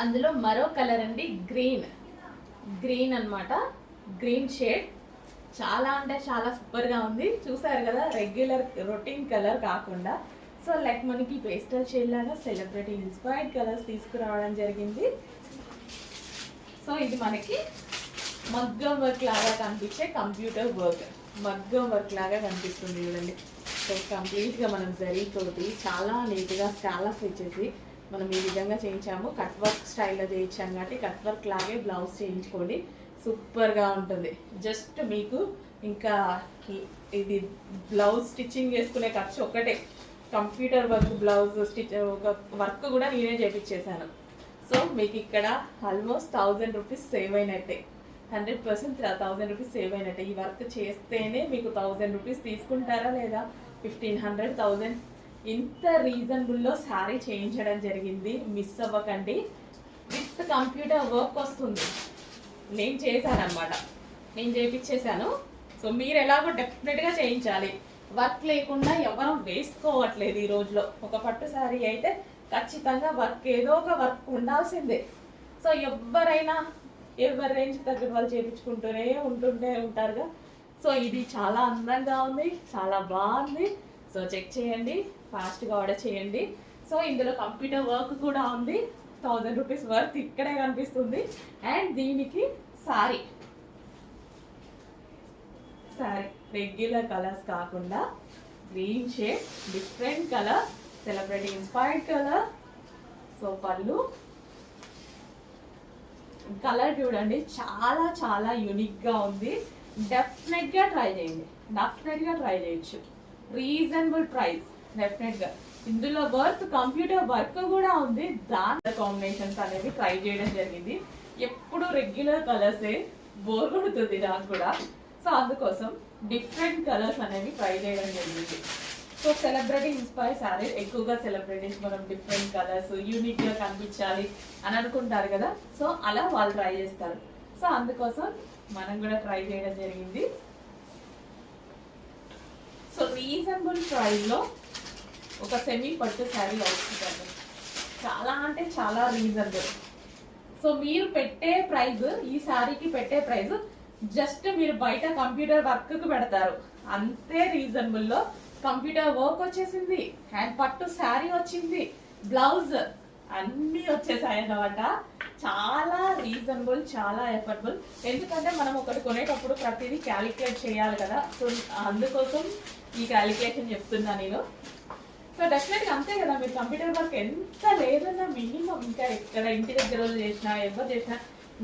అందులో మరో కలర్ అండి గ్రీన్. గ్రీన్ అన్నమాట. Green shade. చాలా అంటే చాలా సూపర్గా ఉంది. చూసారు కదా రెగ్యులర్ రొటీన్ కలర్ కాకుండా. సో లైక్ మనకి పేస్టల్ షేడ్ లాగా సెలబ్రిటీ ఇన్స్పైర్డ్ కలర్స్ తీసుకురావడం జరిగింది. సో ఇది మనకి మగ్గం వర్క్ లాగా కనిపించే కంప్యూటర్ వర్క్ మగ్గం వర్క్ లాగా కనిపిస్తుంది చూడండి. సో కంప్లీట్గా మనం తోటి చాలా నీట్గా స్కాలర్స్ ఇచ్చేసి మనం ఈ విధంగా చేయించాము. కట్ వర్క్ స్టైల్లో చేయించాం కాబట్టి కట్ వర్క్ లాగే బ్లౌజ్ చేయించుకోండి. సూపర్గా ఉంటుంది. జస్ట్ మీకు ఇంకా ఇది బ్లౌజ్ స్టిచ్చింగ్ చేసుకునే ఖర్చు ఒకటే కంప్యూటర్ వర్క్ బ్లౌజ్ స్టిచ్ ఒక వర్క్ కూడా నేనే చేపించేశాను. సో మీకు ఇక్కడ ఆల్మోస్ట్ థౌజండ్ రూపీస్ సేవ్ అయినట్టే. Hundred percent thousand rupees save అయినట్టే. ఈ వర్క్ చేస్తేనే మీకు థౌజండ్ రూపీస్ తీసుకుంటారా లేదా? ఫిఫ్టీన్ హండ్రెడ్ థౌజండ్ ఇంత రీజనబుల్లో శారీ చేయించడం జరిగింది మిస్ అవ్వకండి. విత్ కంప్యూటర్ వర్క్ వస్తుంది. నేను చేశానన్నమాట. నేను చేయించేశాను సో మీరు ఎలాగో డెఫినెట్గా చేయించాలి. వర్క్ లేకుండా ఎవరం వేసుకోవట్లేదు ఈ రోజులో. ఒక పట్టు శారీ అయితే ఖచ్చితంగా వర్క్ ఏదో ఒక వర్క్ ఉండాల్సిందే. సో ఎవరైనా ఎవరి రేంజ్ తగ్గ వాళ్ళు చేయించుకుంటూనే ఉంటుంటే ఉంటారుగా. సో ఇది చాలా అందంగా ఉంది చాలా బాగుంది. సో చెక్ చేయండి. ఫాస్ట్గా ఆర్డర్ చేయండి. సో ఇందులో కంప్యూటర్ వర్క్ కూడా ఉంది. థౌజండ్ రూపీస్ వర్క్ ఇక్కడే కనిపిస్తుంది. అండ్ దీనికి సారీ. సారీ రెగ్యులర్ కలర్స్ కాకుండా green shade different colour celebrity inspired colour. So పళ్ళు. కలర్ చూడండి చాలా చాలా యూనిక్గా ఉంది. డెఫినెట్గా ట్రై చేయండి. డెఫినెట్గా ట్రై చేయొచ్చు. Reasonable price. డెఫినెట్గా ఇందులో వర్క్ కంప్యూటర్ వర్క్ కూడా ఉంది. దాని కాంబినేషన్స్ అనేవి ట్రై చేయడం జరిగింది. ఎప్పుడు రెగ్యులర్ కలర్సే బోర్ కొడుతుంది నాకు కూడా. సో అందుకోసం డిఫరెంట్ కలర్స్ అనేవి ట్రై చేయడం జరిగింది. సో సెలబ్రిటీ ఇన్స్పైర్ సారీ ఎక్కువగా సెలబ్రిటీస్ మనం డిఫరెంట్ కలర్స్ యూనిక్గా కనిపించాలి అని అనుకుంటారు కదా. సో అలా వాళ్ళు ట్రై చేస్తారు. సో అందుకోసం మనం కూడా ట్రై చేయడం జరిగింది. సో రీజనబుల్ ప్రైస్లో ఒక సెమీ పట్టు శారీ అవుతుందండి చాలా అంటే చాలా రీజనబుల్ సో మీరు పెట్టే ప్రైజ్ ఈ శారీకి పెట్టే ప్రైజ్ జస్ట్ మీరు బయట కంప్యూటర్ వర్క్కి పెడతారు. అంతే రీజనబుల్లో కంప్యూటర్ వర్క్ వచ్చేసింది. హ్యాండ్ పట్టు శారీ వచ్చింది. బ్లౌజ్ అన్నీ వచ్చేసాయి అన్నమాట చాలా రీజనబుల్ చాలా ఎఫర్టబుల్ ఎందుకంటే మనం ఒకటి కొనేటప్పుడు ప్రతిదీ క్యాలిక్యులేట్ చేయాలి కదా. సో అందుకోసం ఈ క్యాలిక్యులేషన్ చెప్తున్నా నేను. సో డెఫినెట్గా అంతే కదా మీరు కంప్యూటర్ వర్క్ ఎంత లేదన్నా మినిమం ఇంకా ఎక్కడ ఇంటి దగ్గర చేసినా ఎవరు చేసినా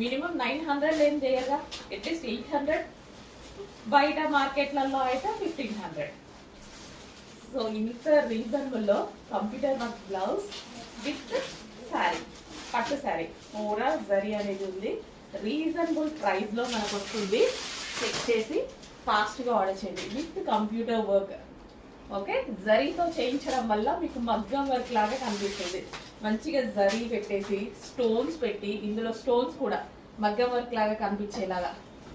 మినిమం నైన్ హండ్రెడ్ ఏం చేయగా అట్లీస్ట్ ఎయిట్ హండ్రెడ్ బయట మార్కెట్లలో అయితే ఫిఫ్టీన్ హండ్రెడ్ సో ఇంత రీజనబుల్లో computer work blouse with sari పట్టు శారీ ఓవరాల్ జరీ అనేది ఉంది. రీజనబుల్ ప్రైస్లో మనకు వస్తుంది చెక్ చేసి ఫాస్ట్గా ఆర్డర్ చేయండి. With computer work okay? జరీతో చేయించడం వల్ల మీకు మగ్గం వర్క్ లాగా కనిపిస్తుంది. మంచిగా జరీ పెట్టేసి స్టోన్స్ పెట్టి ఇందులో స్టోన్స్ కూడా మగ్గం వర్క్ లాగా కనిపించేలాగా.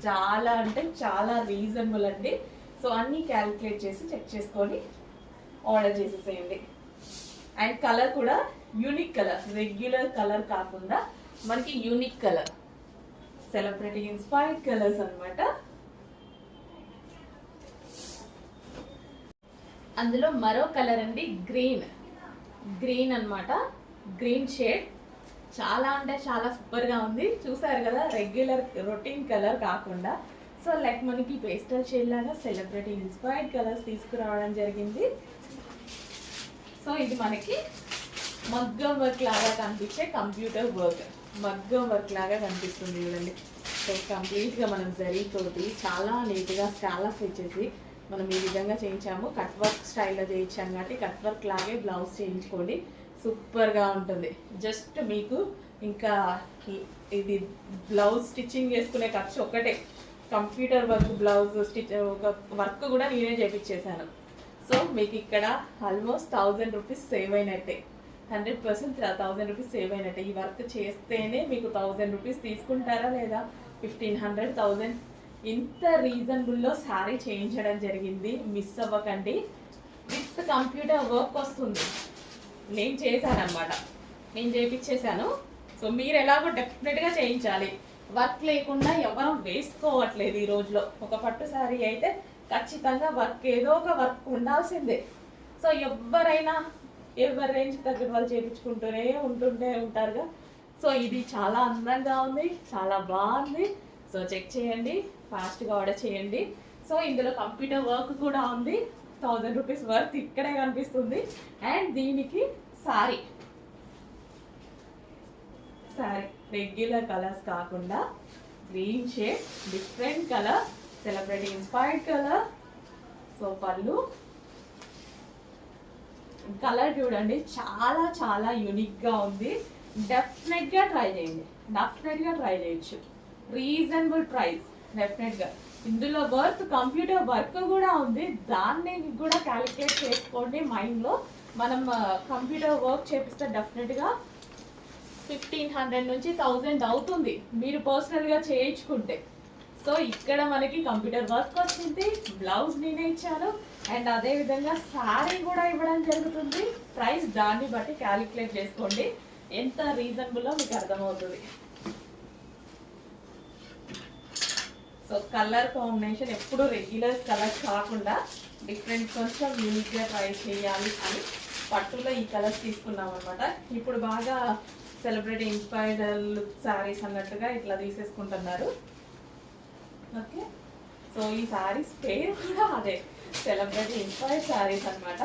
చాలా అంటే చాలా రీజనబుల్ అండి. సో అన్నీ క్యాలిక్యులేట్ చేసి చెక్ చేసుకొని ఆర్డర్ చేసేసేయండి. అండ్ కలర్ కూడా యూనిక్ కలర్ రెగ్యులర్ కలర్ కాకుండా మనకి unique colour celebrity inspired colours అనమాట అందులో మరో కలర్ అండి గ్రీన్. గ్రీన్ అన్నమాట. Green shade. చాలా అంటే చాలా సూపర్గా ఉంది. చూసారు కదా రెగ్యులర్ రొటీన్ కలర్ కాకుండా. సో లైక్ మనకి పేస్టల్ షేడ్ లాగా సెలబ్రిటీ ఇన్స్పైర్డ్ కలర్స్ తీసుకురావడం జరిగింది. సో ఇది మనకి మగ్గం వర్క్ లాగా కనిపించే కంప్యూటర్ వర్క్. మగ్గం వర్క్ లాగా కనిపిస్తుంది చూడండి. సో కంప్లీట్గా మనం తోటి చాలా నీట్గా స్కాలప్ ఇచ్చేసి మనం ఈ విధంగా చేయించాము. కట్ వర్క్ స్టైల్లో చేయించాం కాబట్టి కట్ వర్క్ లాగే బ్లౌజ్ చేయించుకోండి. సూపర్గా ఉంటుంది. జస్ట్ మీకు ఇంకా ఇది బ్లౌజ్ స్టిచ్చింగ్ చేసుకునే ఖర్చు ఒక్కటే. కంప్యూటర్ వర్క్ బ్లౌజ్ స్టిచ్ ఒక వర్క్ కూడా నేనే చేపించేశాను. సో మీకు ఇక్కడ ఆల్మోస్ట్ థౌజండ్ రూపీస్ సేవ్ అయినట్టే. Hundred percent thousand rupees save అయినట్టే. ఈ వర్క్ చేస్తేనే మీకు థౌజండ్ రూపీస్ తీసుకుంటారా లేదా? ఫిఫ్టీన్ హండ్రెడ్ థౌజండ్ ఇంత రీజనబుల్లో శారీ చేయించడం జరిగింది. మిస్ అవ్వకండి. విత్ కంప్యూటర్ వర్క్ వస్తుంది. నేను చేశానమాట నేను చేయించేశాను సో మీరు ఎలాగో డెఫినెట్గా చేయించాలి. వర్క్ లేకుండా ఎవరు వేసుకోవట్లేదు ఈ రోజులో. ఒక పట్టు శారీ అయితే ఖచ్చితంగా వర్క్ ఏదో ఒక వర్క్ ఉండాల్సిందే. సో ఎవరైనా ఎవరి రేంజ్ తగ్గ వాళ్ళు చేయించుకుంటూనే ఉంటుంటే ఉంటారుగా. సో ఇది చాలా అందంగా ఉంది. చాలా బాగుంది. సో చెక్ చేయండి. ఫాస్ట్గా ఆర్డర్ చేయండి. సో ఇందులో కంప్యూటర్ వర్క్ కూడా ఉంది. థౌజండ్ రూపీస్ వర్త్ ఇక్కడే కనిపిస్తుంది. అండ్ దీనికి సారీ. సారీ. రెగ్యులర్ కలర్స్ కాకుండా green shade different colour celebrity inspired colour so పళ్ళు కలర్ చూడండి చాలా చాలా యూనిక్గా ఉంది. డెఫినెట్గా ట్రై చేయండి. డెఫినెట్గా ట్రై చేయొచ్చు. Reasonable price. డెఫినెట్గా ఇందులో వర్క్ కంప్యూటర్ వర్క్ కూడా ఉంది. దాన్ని కూడా క్యాలిక్యులేట్ చేసుకోండి. మైండ్లో మనం కంప్యూటర్ వర్క్ చేపిస్తే డెఫినెట్గా ఫిఫ్టీన్ హండ్రెడ్ నుంచి థౌజండ్ అవుతుంది. మీరు పర్సనల్గా చేయించుకుంటే. సో ఇక్కడ మనకి కంప్యూటర్ వర్క్ వచ్చింది. బ్లౌజ్ నేనే ఇచ్చాను. అండ్ అదేవిధంగా శారీ కూడా ఇవ్వడం జరుగుతుంది. ప్రైస్ దాన్ని బట్టి క్యాలిక్యులేట్ చేసుకోండి. ఎంత రీజనబుల్లో మీకు అర్థమవుతుంది. సో కలర్ కాంబినేషన్ ఎప్పుడు రెగ్యులర్ కలర్స్ కాకుండా డిఫరెంట్ కొంచెం యూనిక్గా ట్రై చేయాలి అని పట్టులో ఈ కలర్స్ తీసుకున్నాం అనమాట ఇప్పుడు బాగా సెలబ్రిటీ ఇన్స్పైర్డ్ లుక్ శారీస్ అన్నట్టుగా ఇట్లా తీసేసుకుంటున్నారు. ఓకే సో ఈ శారీస్ పేరు కూడా అదే సెలబ్రిటీ ఇన్స్పైర్డ్ శారీస్ అన్నమాట.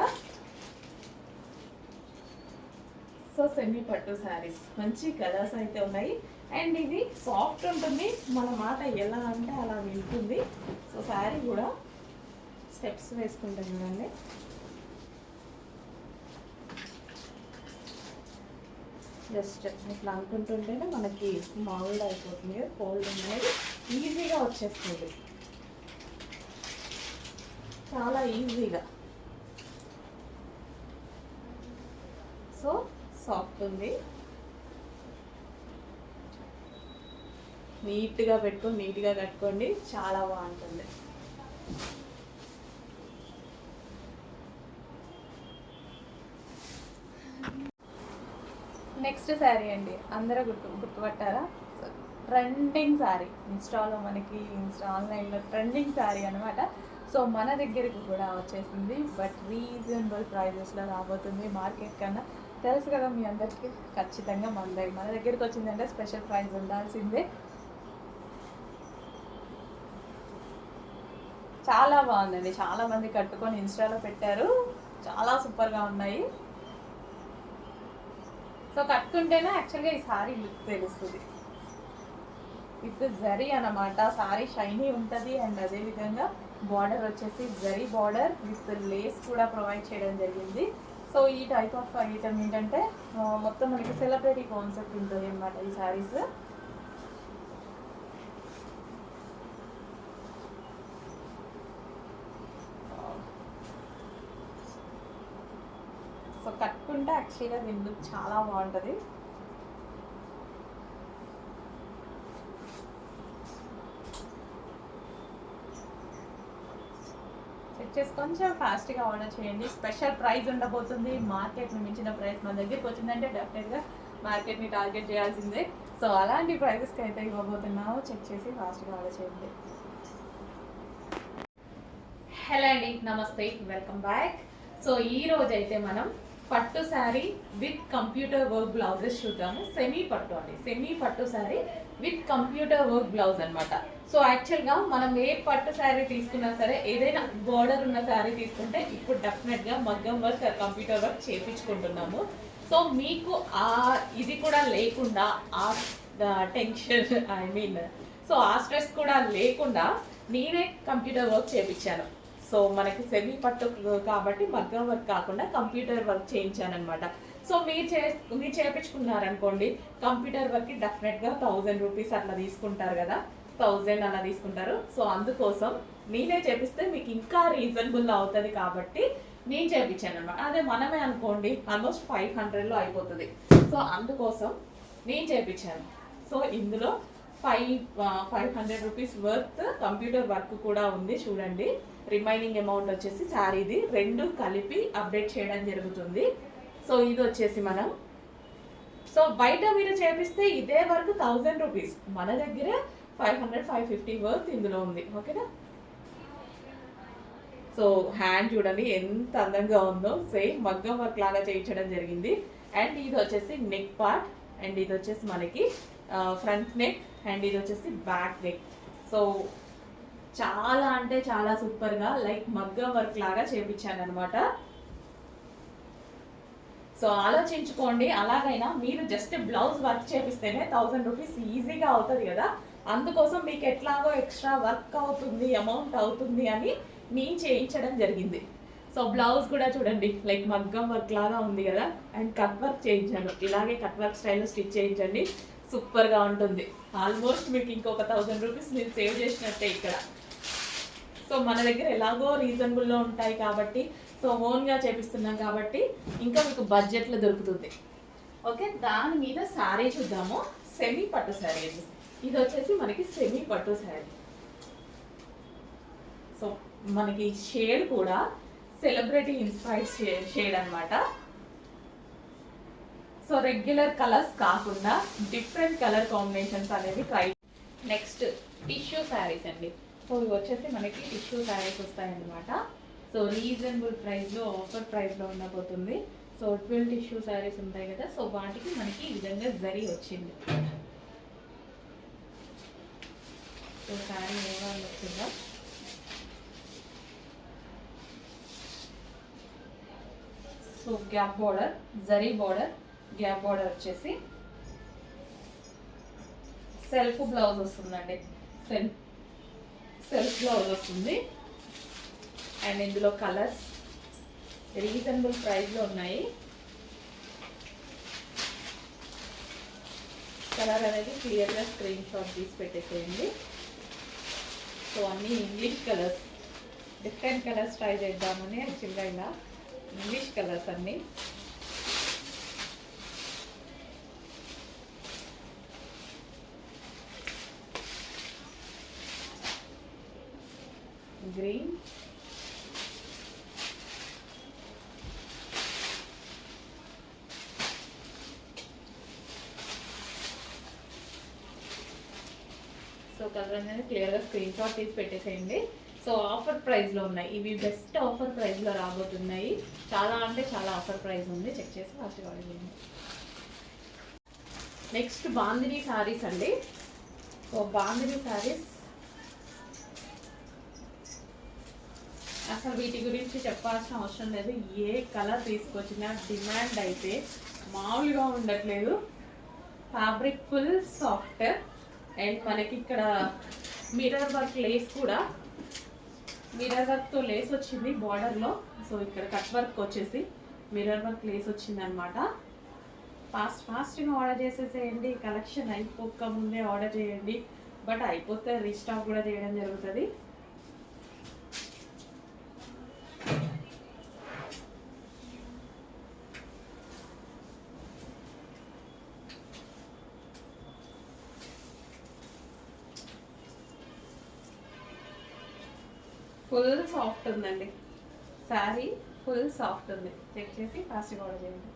సో సెమీ పట్టు శారీస్ మంచి కలర్స్ అయితే ఉన్నాయి. అండ్ ఇది సాఫ్ట్ ఉంటుంది. మన మాట ఎలా అంటే అలా వింటుంది సో శారీ కూడా స్టెప్స్ వేసుకుంటాం చూడండి. జస్ట్ ఇట్లా అనుకుంటుంటేనే మనకి మామూలుగా అయిపోతుంది. కోల్డ్ అనేది ఈజీగా వచ్చేస్తుంది. చాలా ఈజీగా సో సాఫ్ట్ ఉంది. నీట్గా పెట్టుకొని నీట్గా కట్టుకోండి. చాలా బాగుంటుంది. నెక్స్ట్ శారీ అండి. అందరూ గుర్తు గుర్తుపట్టారా? ట్రెండింగ్ శారీ. ఇన్స్టాలో మనకి ఇన్స్టా ఆన్లైన్లో ట్రెండింగ్ శారీ అనమాట సో మన దగ్గరికి కూడా వచ్చేసింది. బట్ రీజనబుల్ ప్రైజెస్లో రాబోతుంది మార్కెట్ కన్నా. తెలుసు కదా మీ అందరికీ? ఖచ్చితంగా మన దగ్గర మన దగ్గరికి వచ్చిందంటే స్పెషల్ ప్రైస్ ఉండాల్సిందే. చాలా బాగుందండి. చాలా మంది కట్టుకొని ఇన్స్టాలో పెట్టారు. చాలా సూపర్గా ఉన్నాయి. సో కట్టుకుంటేనే యాక్చువల్గా ఈ సారీ లుక్ తెలుస్తుంది. విత్ జరీ అన్నమాట. సారీ షైనీ ఉంటుంది అండ్ అదేవిధంగా బార్డర్ వచ్చేసి జరీ బార్డర్ విత్ లేస్ కూడా ప్రొవైడ్ చేయడం జరిగింది. సో ఈ టైప్ ఆఫ్ ఐటమ్ ఏంటంటే మొత్తం మనకి సెలబ్రిటీ కాన్సెప్ట్ ఉంటుంది అనమాట ఈ సారీస్ సో కట్టుకుంటే యాక్చువల్గా దీని లుక్ చాలా బాగుంటుంది. చెక్ చేసి కొంచెం ఫాస్ట్గా ఆర్డర్ చేయండి. స్పెషల్ ప్రైస్ ఉండబోతుంది. మార్కెట్ని మించిన ప్రైస్ మన దగ్గరికి వచ్చిందంటే డెఫినెట్గా మార్కెట్ని టార్గెట్ చేయాల్సిందే. సో అలాంటి ప్రైజెస్కి అయితే ఇవ్వబోతున్నాము. చెక్ చేసి ఫాస్ట్గా ఆర్డర్ చేయండి. హలో అండి. నమస్తే. వెల్కమ్ బ్యాక్ సో ఈ రోజు అయితే మనం పట్టు sari with computer work blouses చూద్దాము. సెమీ పట్టు అండి. సెమీ పట్టు sari with computer work blouse అనమాట సో యాక్చువల్గా మనం ఏ పట్టు శారీ తీసుకున్నా సరే ఏదైనా బోర్డర్ ఉన్న శారీ తీసుకుంటే ఇప్పుడు డెఫినెట్గా మగ్గం వర్క్ కంప్యూటర్ వర్క్ చేపించుకుంటున్నాము. సో మీకు ఆ ఇది కూడా లేకుండా ఆ టెన్షన్ ఐ మీన్ సో ఆ స్ట్రెస్ కూడా లేకుండా నేనే కంప్యూటర్ వర్క్ చేపించాను. సో మనకి సెమీ పట్టు కాబట్టి మగ్గం వర్క్ కాకుండా కంప్యూటర్ వర్క్ చేయించాను అనమాట సో మీరు చే మీరు చేయించుకున్నారనుకోండి కంప్యూటర్ వర్క్కి డెఫినెట్గా థౌజండ్ రూపీస్ అట్లా తీసుకుంటారు కదా థౌజండ్ అలా తీసుకుంటారు. సో అందుకోసం నేనే చేపిస్తే మీకు ఇంకా రీజనబుల్ అవుతుంది కాబట్టి నేను చేయించాను అనమాట అదే మనమే అనుకోండి ఆల్మోస్ట్ ఫైవ్ హండ్రెడ్లో అయిపోతుంది. సో అందుకోసం నేను చేయించాను సో ఇందులో five five hundred rupees worth computer work కూడా ఉంది చూడండి. రిమైనింగ్ అమౌంట్ వచ్చేసి శారీది రెండు కలిపి అప్డేట్ చేయడం జరుగుతుంది. సో ఇది వచ్చేసి మనం. సో బయట మీరు చేపిస్తే ఇదే వరకు థౌజండ్ రూపీస్. మన దగ్గర five hundred five fifty worth ఇందులో ఉంది. ఓకేనా? సో హ్యాండ్ చూడండి ఎంత అందంగా ఉందో. సేమ్ మగ్గం వర్క్ లాగా చేయించడం జరిగింది. అండ్ ఇది వచ్చేసి నెక్ పార్ట్ అండ్ ఇది వచ్చేసి మనకి ఫ్రంట్ నెక్ అండ్ ఇది వచ్చేసి బ్యాక్ నెక్ సో చాలా అంటే చాలా సూపర్గా లైక్ మగ్గం వర్క్ లాగా చేపించాను అనమాట సో ఆలోచించుకోండి అలాగైనా మీరు జస్ట్ బ్లౌజ్ వర్క్ చేపిస్తేనే థౌజండ్ రూపీస్ ఈజీగా అవుతుంది కదా. అందుకోసం మీకు ఎట్లాగో ఎక్స్ట్రా వర్క్ అవుతుంది అమౌంట్ అవుతుంది అని నేను చేయించడం జరిగింది. సో బ్లౌజ్ కూడా చూడండి లైక్ మగ్గం వర్క్ లాగా ఉంది కదా. అండ్ కట్ వర్క్ చేయించాను. ఇలాగే కట్ వర్క్ స్టైల్లో స్టిచ్ చేయించండి. సూపర్గా ఉంటుంది. ఆల్మోస్ట్ మీకు ఇంకొక థౌజండ్ రూపీస్ మీరు సేవ్ చేసినట్టే ఇక్కడ. సో మన దగ్గర ఎలాగో రీజనబుల్లో ఉంటాయి కాబట్టి సో ఓన్గా చేపిస్తున్నాం కాబట్టి ఇంకా మీకు బడ్జెట్లో దొరుకుతుంది. ఓకే దాని మీద శారీ చూద్దాము. సెమీ పట్టు శారీ ఇది ఇది వచ్చేసి మనకి సెమీ పట్టు శారీ సో మనకి షేడ్ కూడా సెలబ్రిటీ ఇన్స్పైర్డ్ షేడ్ షేడ్ అనమాట సో రెగ్యులర్ కలర్స్ కాకుండా డిఫరెంట్ కలర్ కాంబినేషన్స్ అనేవి ట్రై నెక్స్ట్ టిష్యూ శారీస్ అండి. సో ఇవి వచ్చేసి మనకి టిష్యూ శారీస్ వస్తాయన్నమాట. సో రీజనబుల్ ప్రైస్లో ఆఫర్ ప్రైస్లో ఉండబోతుంది. సో ట్వెల్వ్ టిష్యూ శారీస్ ఉంటాయి కదా. సో వాటికి మనకి ఈ విధంగా జరీ వచ్చింది. సో శారీ ఏమో వచ్చిందా so gap border zari border gap border వచ్చేసి సెల్ఫ్ బ్లౌజ్ వస్తుందండి. సెల్ఫ్ సెల్ఫ్ బ్లౌజ్ వస్తుంది. అండ్ ఇందులో కలర్స్ రీజనబుల్ ప్రైస్లో ఉన్నాయి. కలర్ అనేది క్లియర్గా స్క్రీన్ షాట్ తీసి పెట్టేసేయండి. సో అన్నీ English colours different colours try చేద్దామని యాక్చువల్గా ఇలా ఇంగ్లీష్ కలర్స్ అన్నీ. గ్రీన్ సో కలర్ అనేది క్లియర్గా స్క్రీన్ షాట్ తీసి పెట్టేసేయండి. సో ఆఫర్ ప్రైస్లో ఉన్నాయి. ఇవి బెస్ట్ ఆఫర్ ప్రైస్లో రాబోతున్నాయి. చాలా అంటే చాలా ఆఫర్ ప్రైస్ ఉంది. చెక్ చేసి ఫస్ట్ ఆర్డర్ చేయండి. నెక్స్ట్ బాందిని శారీస్ అండి. సో బాందిని శారీస్ అసలు వీటి గురించి చెప్పాల్సిన అవసరం లేదు. ఏ కలర్ తీసుకొచ్చినా డిమాండ్ అయితే మామూలుగా ఉండట్లేదు. Fabric full soft. అండ్ మనకి ఇక్కడ మిర్రర్ వర్క్ లేస్ కూడా. మిర్రర్ వర్క్తో లేస్ వచ్చింది బార్డర్లో సో ఇక్కడ కట్ వర్క్ వచ్చేసి మిర్రర్ వర్క్ లేస్ వచ్చింది అనమాట ఫాస్ట్ ఫాస్ట్గా ఆర్డర్ చేసేసేయండి. కలెక్షన్ అయిపోక ముందే ఆర్డర్ చేయండి. బట్ అయిపోతే రీస్టాక్ కూడా చేయడం జరుగుతుంది. ఫుల్ సాఫ్ట్ ఉందండి. శారీ ఫుల్ సాఫ్ట్ ఉంది. చెక్ చేసి ఫాస్ట్గా ఆర్డర్ చేయండి.